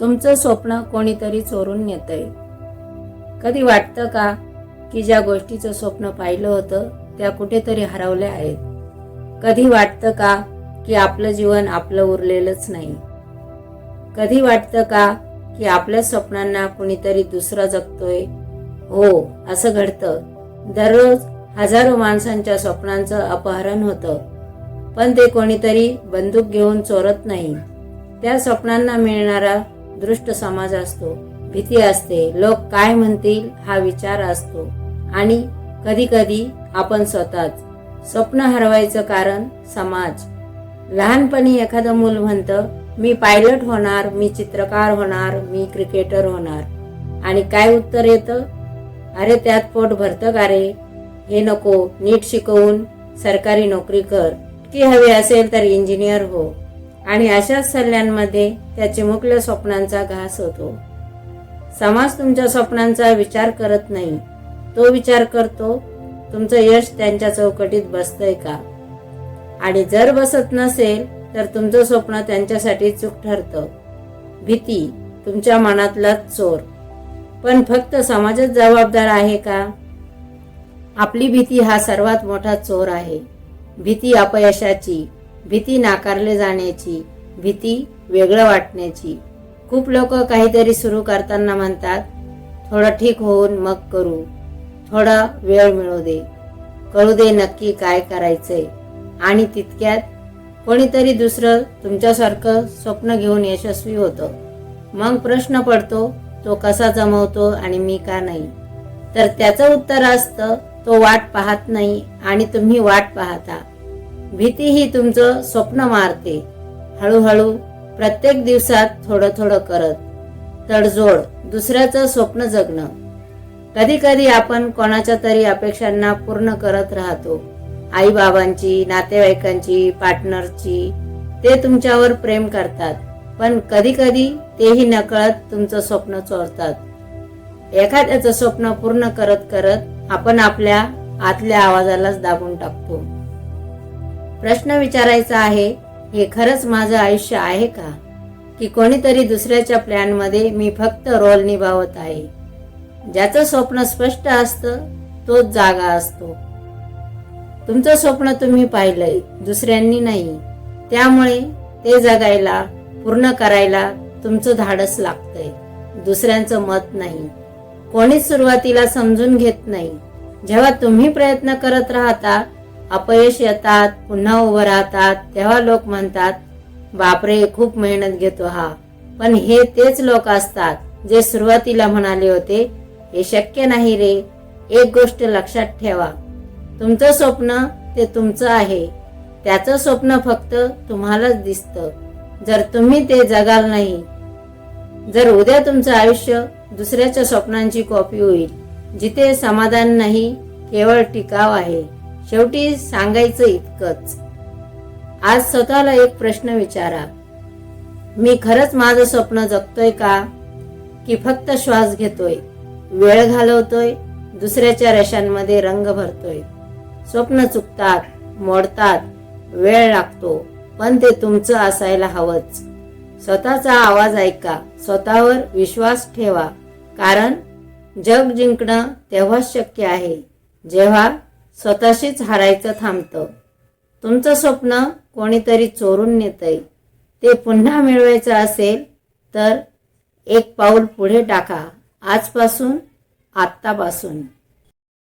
तुमचं स्वप्न कोणीतरी चोरून नेतंय. कधी वाटतं का की ज्या गोष्टीचं स्वप्न पाहिलं होतं त्या कुठेतरी हरवल्या आहेत? कधी वाटतं का की आपलं जीवन आपलं उरलेलंच नाही? कधी वाटतं का की आपल्या स्वप्नांना कुणीतरी दुसरा जगतोय? हो असं घडतं. दररोज हजारो माणसांच्या स्वप्नांचं अपहरण होतं. पण ते कोणीतरी बंदूक घेऊन चोरत नाही. त्या स्वप्नांना मिळणारा दृष्ट समाज असतो भीती असते लोक काय म्हणतील हा विचार असतो. आणि कधी कधी आपण स्वतःच स्वप्न हरवायचं कारण समाज. लहानपणी एखादं मूल म्हणतं मी पायलट होणार मी चित्रकार होणार मी क्रिकेटर होणार. आणि काय उत्तर येतं? अरे त्यात पोट भरतं का रे? हे नको नीट शिकवून सरकारी नोकरी कर. की हवे असेल तर इंजिनियर हो. आणि अशाच सल्ल्यांमध्ये त्या चिमुकल्या स्वप्नांचा घास होतो. समाज तुमच्या स्वप्नांचा विचार करत नाही. तो विचार करतो तुमचं यश त्यांच्या चौकटीत बसतंय का? आणि जर बसत नसेल तर तुमचं स्वप्न त्यांच्यासाठी चूक ठरतं. भीती तुमच्या मनातला चोर. पण फक्त समाजच जबाबदार आहे का? आपली भीती हा सर्वात मोठा चोर आहे. भीती अपयशाची भीती नाकारले जाण्याची भीती वेगळं वाटण्याची. खूप लोक काहीतरी सुरू करताना म्हणतात थोडं ठीक होऊन मग करू. थोडा वेळ मिळू दे. कळू दे नक्की काय करायचंय. आणि तितक्यात कोणीतरी दुसरं तुमच्यासारखं स्वप्न घेऊन यशस्वी होतं. मग प्रश्न पडतो तो कसा जमवतो आणि मी का नाही? तर त्याचं उत्तर असतं तो वाट पाहत नाही आणि तुम्ही वाट पाहता. भीती ही तुमचं स्वप्न मारते. हळूहळू प्रत्येक दिवसात थोडं थोडं करत तडजोड दुसऱ्याचं स्वप्न जगणं. कधी कधी आपण कोणाच्या तरी अपेक्षांना पूर्ण करत राहतो. आई बाबांची नातेवाईकांची पार्टनरची ते तुमच्यावर प्रेम करतात. पण कधी कधी तेही नकळत तुमचं स्वप्न चोरतात. एखाद्याचं स्वप्न पूर्ण करत करत आपण आपल्या आतल्या आवाजालाच दाबून टाकतो. प्रश्न विचारायचा आहे हे खरंच माझं आयुष्य आहे का? की कोणीतरी दुसऱ्याच्या प्लॅनमध्ये मी फक्त रोल निभावत आहे. ज्याचं स्वप्न स्पष्ट असतं तोच जागा असतो. तुमचं स्वप्न तुम्ही पाहिलंय दुसऱ्यांनी नाही. त्यामुळे ते जगायला पूर्ण करायला तुमचं धाडस लागतंय. दुसऱ्यांचं मत नाही. कोणीच सुरुवातीला समजून घेत नाही. जेव्हा तुम्ही प्रयत्न करत राहता अपयश येतात पुन्हा उभं राहतात तेव्हा लोक म्हणतात बापरे खूप मेहनत घेतो हा. पण हे तेच लोक असतात जे सुरुवातीला म्हणाले होते हे शक्य नाही रे एक गोष्ट लक्षात ठेवा. तुमचं स्वप्न ते तुमचं आहे. त्याचं स्वप्न फक्त तुम्हालाच दिसतं. जर तुम्ही ते जगाल नाही जर उद्या तुमचं आयुष्य दुसऱ्याच्या स्वप्नांची कॉपी होईल जिथे समाधान नाही केवळ टिकाव आहे. शेवटी सांगायचं इतकंच. आज स्वतःला एक प्रश्न विचारा. मी खरंच माझं स्वप्न जगतोय का? की फक्त श्वास घेतोय वेळ घालवतोय दुसऱ्याच्या रेषांमध्ये रंग भरतोय? स्वप्न चुकतात मोडतात वेळ लागतो पण ते तुमचं असायला हवंच. स्वतःचा आवाज ऐका स्वतःवर विश्वास ठेवा. कारण जग जिंकणं तेव्हाच शक्य आहे. जेव्हा स्वतःशीच हारायचं थांबतं. तुमचं स्वप्न कोणीतरी चोरून नेतंय. ते पुन्हा मिळवायचं असेल तर एक पाऊल पुढे टाका. आजपासून आत्तापासून.